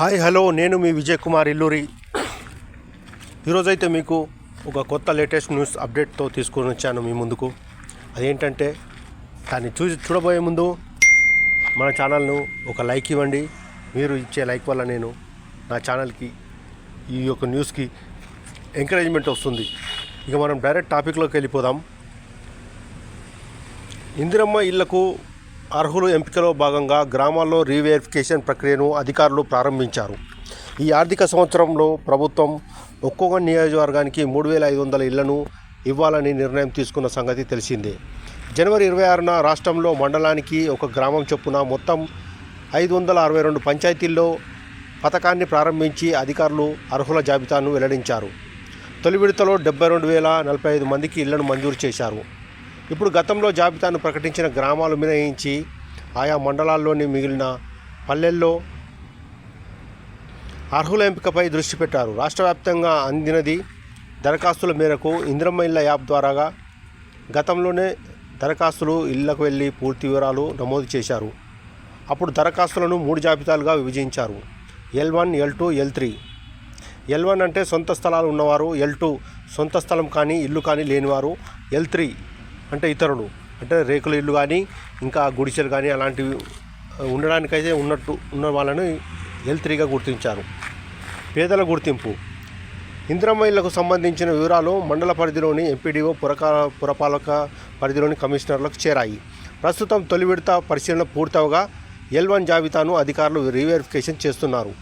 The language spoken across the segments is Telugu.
హాయ్ హలో నేను మీ విజయ్ కుమార్ ఇల్లూరి. ఈరోజైతే మీకు ఒక కొత్త లేటెస్ట్ న్యూస్ అప్డేట్తో తీసుకొని వచ్చాను మీ ముందుకు. అదేంటంటే దాన్ని చూసి చూడబోయే ముందు మన ఛానల్ను ఒక లైక్ ఇవ్వండి. మీరు ఇచ్చే లైక్ వల్ల నేను నా ఛానల్కి ఈ యొక్క న్యూస్కి ఎంకరేజ్మెంట్ వస్తుంది. ఇక మనం డైరెక్ట్ టాపిక్లోకి వెళ్ళిపోదాం. ఇందిరమ్మ ఇళ్ళకు అర్హులు ఎంపికలో భాగంగా గ్రామాల్లో రీవెరిఫికేషన్ ప్రక్రియను అధికారులు ప్రారంభించారు. ఈ ఆర్థిక సంవత్సరంలో ప్రభుత్వం ఒక్కొక్క నియోజకవర్గానికి మూడు వేల ఐదు వందల ఇళ్ళను ఇవ్వాలని నిర్ణయం తీసుకున్న సంగతి తెలిసిందే. జనవరి ఇరవై ఆరున రాష్ట్రంలో మండలానికి ఒక గ్రామం చొప్పున మొత్తం ఐదు వందల అరవై రెండు పంచాయతీల్లో పథకాన్ని ప్రారంభించి అధికారులు అర్హుల జాబితాను వెల్లడించారు. తొలి విడతలో డెబ్బై రెండు వేల నలభై ఐదు మందికి ఇళ్ళను మంజూరు చేశారు. ఇప్పుడు గతంలో జాబితాను ప్రకటించిన గ్రామాలు మినహాయించి ఆయా మండలాల్లోని మిగిలిన పల్లెల్లో అర్హుల ఎంపికపై దృష్టి పెట్టారు. రాష్ట్ర వ్యాప్తంగా అందినది దరఖాస్తుల మేరకు ఇంద్రమ్మ ఇళ్ళ యాప్ ద్వారాగా గతంలోనే దరఖాస్తులు ఇళ్ళకు వెళ్ళి పూర్తి వివరాలు నమోదు చేశారు. అప్పుడు దరఖాస్తులను మూడు జాబితాలుగా విభజించారు. L one L two L three. L one అంటే సొంత స్థలాలు ఉన్నవారు ఎల్ టూ సొంత స్థలం కానీ ఇల్లు కానీ లేనివారు ఎల్ త్రీ అంటే ఇతరులు అంటే రేకుల ఇల్లు కానీ ఇంకా గుడిసెలు కానీ అలాంటివి ఉండడానికైతే ఉన్నట్టు ఉన్న వాళ్ళని ఎల్ త్రీగా గుర్తించారు. పేదల గుర్తింపు. ఇందిరమ్మ ఇళ్ళకు సంబంధించిన వివరాలు మండల పరిధిలోని ఎంపీడీఓ పురకా పురపాలక పరిధిలోని కమిషనర్లకు చేరాయి. ప్రస్తుతం తొలి విడత పరిశీలన పూర్తవగా ఎల్ వన్ జాబితాను అధికారులు రీవెరిఫికేషన్ చేస్తున్నారు.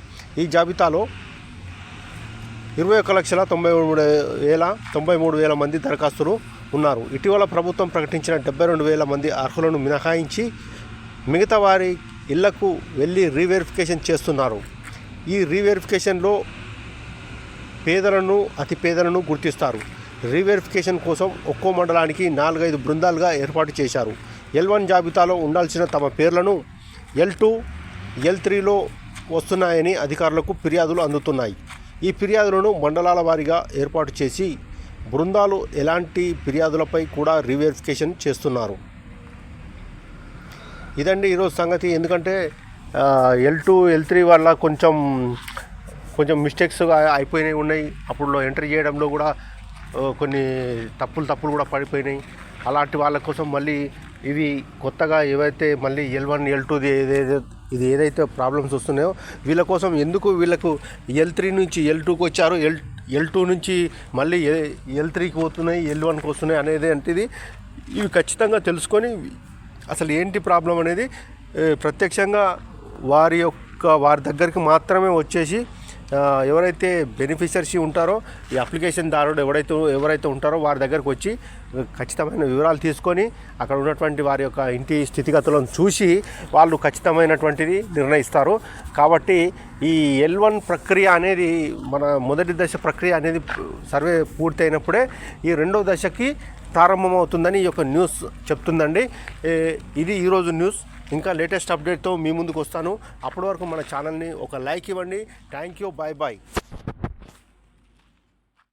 ఈ జాబితాలో ఇరవై ఒక్క లక్షల తొంభై మూడు వేల తొంభై మూడు వేల మంది దరఖాస్తులు ఉన్నారు. ఇటీవల ప్రభుత్వం ప్రకటించిన డెబ్బై రెండు వేల మంది అర్హులను మినహాయించి మిగతా వారి ఇళ్ళకు వెళ్ళి రీవెరిఫికేషన్ చేస్తున్నారు. ఈ రీవెరిఫికేషన్లో పేదలను అతి పేదలను గుర్తిస్తారు. రీవెరిఫికేషన్ కోసం ఒక్కో మండలానికి నాలుగైదు బృందాలుగా ఏర్పాటు చేశారు. ఎల్ వన్ జాబితాలో ఉండాల్సిన తమ పేర్లను ఎల్ టూ ఎల్ త్రీలో వస్తున్నాయని అధికారులకు ఫిర్యాదులు అందుతున్నాయి. ఈ ఫిర్యాదులను మండలాల వారీగా ఏర్పాటు చేసి బృందాలు ఎలాంటి ఫిర్యాదులపై కూడా రీవెరిఫికేషన్ చేస్తున్నారు. ఇదండి ఈరోజు సంగతి. ఎందుకంటే ఎల్ టూ ఎల్ త్రీ వల్ల కొంచెం కొంచెం మిస్టేక్స్ అయిపోయినాయి ఉన్నాయి. అప్పుడు ఎంట్రీ చేయడంలో కూడా కొన్ని తప్పులు తప్పులు కూడా పడిపోయినాయి. అలాంటి వాళ్ళ కోసం మళ్ళీ ఇవి కొత్తగా ఏవైతే మళ్ళీ ఎల్ వన్ ఎల్ టూది ఏదైతే ఇది ఏదైతే ప్రాబ్లమ్స్ వస్తున్నాయో వీళ్ళ కోసం ఎందుకు వీళ్ళకు ఎల్ త్రీ నుంచి ఎల్ టూకి వచ్చారు? ఎల్ ఎల్ టూ నుంచి మళ్ళీ ఎల్ త్రీకి పోతున్నాయి ఎల్ వన్కి వస్తున్నాయి అనేది అంటే ఇది ఇవి ఖచ్చితంగా తెలుసుకొని అసలు ఏంటి ప్రాబ్లం అనేది ప్రత్యక్షంగా వారి యొక్క వారి దగ్గరికి మాత్రమే వచ్చేసి ఎవరైతే బెనిఫిషియర్స్ ఉంటారో ఈ అప్లికేషన్ దారుడు ఎవరైతే ఎవరైతే ఉంటారో వారి దగ్గరకు వచ్చి ఖచ్చితమైన వివరాలు తీసుకొని అక్కడ ఉన్నటువంటి వారి యొక్క ఇంటి స్థితిగతులను చూసి వాళ్ళు ఖచ్చితమైనటువంటిది నిర్ణయిస్తారు. కాబట్టి ఈ ఎల్ వన్ ప్రక్రియ అనేది మన మొదటి దశ ప్రక్రియ అనేది సర్వే పూర్తయినప్పుడే ఈ రెండో దశకి ప్రారంభమవుతుందని ఈ యొక్క న్యూస్ చెప్తుందండి. ఇది ఈరోజు న్యూస్. ఇంకా లేటెస్ట్ అప్డేట్తో మీ ముందుకు వస్తాను. అప్పటి వరకు మన ఛానల్ని ఒక లైక్ ఇవ్వండి. Thank you. Bye bye